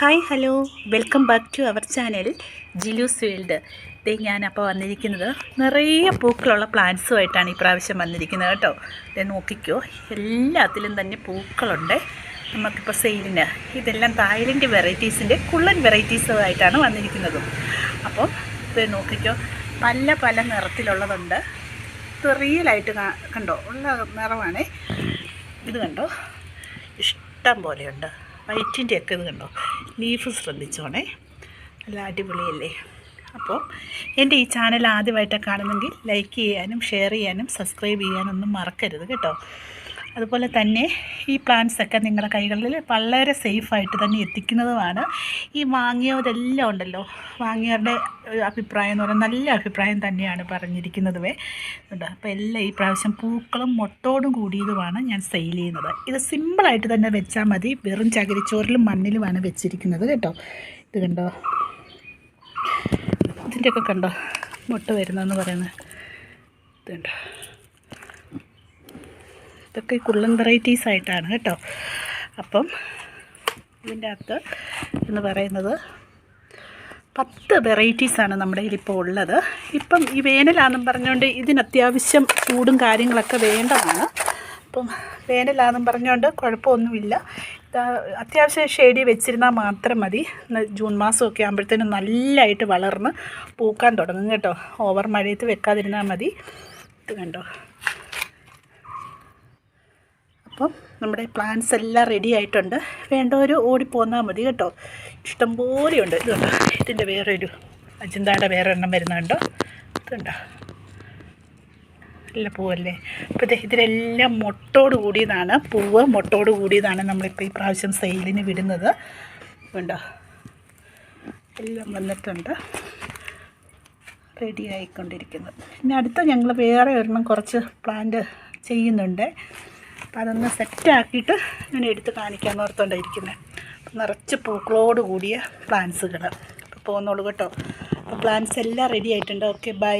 Hi hello. Welcome back to our channel ജിലൂസ് world ദേ ഞാനപ്പോൾ വന്നിരിക്കുന്നത് നിറയെ പൂക്കളുള്ള പ്ലാന്റ്സുമായിട്ടാണ് ഈ പ്രാവശ്യം വന്നിരിക്കുന്നത് കേട്ടോ. ദേ നോക്കിക്കോ. എല്ലാത്തിലും തന്നെ പൂക്കളുണ്ട്. നമുക്കിപ്പോൾ സെയിലിന് ഇതെല്ലാം തായ്ലൻഡ് വെറൈറ്റീസിന്റെ കുള്ളൻ വെറൈറ്റീസുമായിട്ടാണ് വന്നിരിക്കുന്നത്. അപ്പോൾ ഇത് നോക്കിക്കോ. പല പല നിറത്തിലുള്ളതുണ്ട്. ഇത് റിയലായിട്ട് കണ്ടോ? ഉള്ള നിറമാണേ. ഇത് കണ്ടോ? ഇഷ്ടം പോലെയുണ്ട്. വൈറ്റിന്റെ ഒക്കെ ഇത് കണ്ടോ? ലീഫ് ശ്രദ്ധിച്ചോണേ. നല്ല അടിപൊളിയല്ലേ? അപ്പോൾ എന്റെ ഈ ചാനൽ ആദ്യമായിട്ടാണ് കാണുന്നെങ്കിൽ ലൈക്ക് ചെയ്യാനും ഷെയർ ചെയ്യാനും സബ്സ്ക്രൈബ് ചെയ്യാനൊന്നും മറക്കരുത് കേട്ടോ. അതുപോലെ തന്നെ ഈ പ്ലാന്റ്സൊക്കെ നിങ്ങളുടെ കൈകളിൽ വളരെ സേഫായിട്ട് തന്നെ എത്തിക്കുന്നതുമാണ്. ഈ വാങ്ങിയവരെല്ലാം ഉണ്ടല്ലോ. വാങ്ങിയവരുടെ അഭിപ്രായം എന്ന് പറയുന്നത് നല്ല അഭിപ്രായം തന്നെയാണ് പറഞ്ഞിരിക്കുന്നതുവേ. ഉണ്ട് അപ്പോൾ എല്ലാം ഈ പ്രാവശ്യം പൂക്കളും മൊട്ടോടും കൂടിയതുമാണ് ഞാൻ സെയിൽ ചെയ്യുന്നത്. ഇത് സിമ്പിളായിട്ട് തന്നെ വെച്ചാൽ മതി. വെറും ചകിരിച്ചോറിലും മണ്ണിലുമാണ് വെച്ചിരിക്കുന്നത് കേട്ടോ. ഇത് കണ്ടോ? ഇതിന്റെയൊക്കെ കണ്ടോ? മുട്ട വരുന്നതെന്ന് പറയുന്നത്. ഇതുണ്ടോ ഇതൊക്കെ കുള്ളൻ വെറൈറ്റീസ് ആയിട്ടാണ് കേട്ടോ. അപ്പം ഇതിന്റെ അകത്ത് എന്ന് പറയുന്നത് പത്ത് വെറൈറ്റീസാണ് നമ്മുടെ കയ്യിലിപ്പോൾ ഉള്ളത്. ഇപ്പം ഈ വേനലാണെന്നും പറഞ്ഞുകൊണ്ട് ഇതിനത്യാവശ്യം ചൂടും കാര്യങ്ങളൊക്കെ വേണ്ടതാണ്. അപ്പം വേനലാണെന്നും പറഞ്ഞുകൊണ്ട് കുഴപ്പമൊന്നുമില്ല. അത്യാവശ്യം ഷെയ്ഡി വെച്ചിരുന്നാൽ മാത്രം മതി. ജൂൺ മാസമൊക്കെ ആകുമ്പോഴത്തേനും നല്ലതായിട്ട് വളർന്ന് പൂക്കാൻ തുടങ്ങും കേട്ടോ. ഓവർ മഴയത്ത് വെക്കാതിരുന്നാൽ മതി. കണ്ടോ? അപ്പം നമ്മുടെ പ്ലാന്റ്സ് എല്ലാം റെഡി ആയിട്ടുണ്ട്. വേണ്ടവർ ഓടിപ്പോന്നാൽ മതി കേട്ടോ. ഇഷ്ടംപോലെയുണ്ട് ഇതുണ്ടോ ഇതിന്റെ വേറൊരു അജന്താടെ വേറെ എണ്ണം വരുന്നുണ്ടോ ഇതുണ്ടോ നല്ല പൂവല്ലേ? അപ്പോൾ ഇത് ഇതിലെല്ലാം മൊട്ടോട് കൂടിയതാണ്. പൂവ് മൊട്ടോട് കൂടിയതാണ് നമ്മളിപ്പോൾ ഈ പ്രാവശ്യം സെയിലിന് വിടുന്നത്. ഉണ്ടോ എല്ലാം വന്നിട്ടുണ്ട്. റെഡി ആയിക്കൊണ്ടിരിക്കുന്നത് പിന്നെ അടുത്ത ഞങ്ങൾ വേറെ ഒരെണ്ണം കുറച്ച് പ്ലാന്റ് ചെയ്യുന്നുണ്ട്. അപ്പോൾ അതൊന്ന് സെറ്റാക്കിയിട്ട് ഞാൻ എടുത്ത് കാണിക്കാമെന്ന് ഓർത്തുകൊണ്ടായിരിക്കുന്നത് നിറച്ച് പൂക്കളോട് കൂടിയ പ്ലാന്റ്സുകൾ അപ്പോൾ പോകുന്നുള്ളൂ കേട്ടോ. അപ്പോൾ പ്ലാന്റ്സ് എല്ലാം റെഡി ആയിട്ടുണ്ട്. Okay bye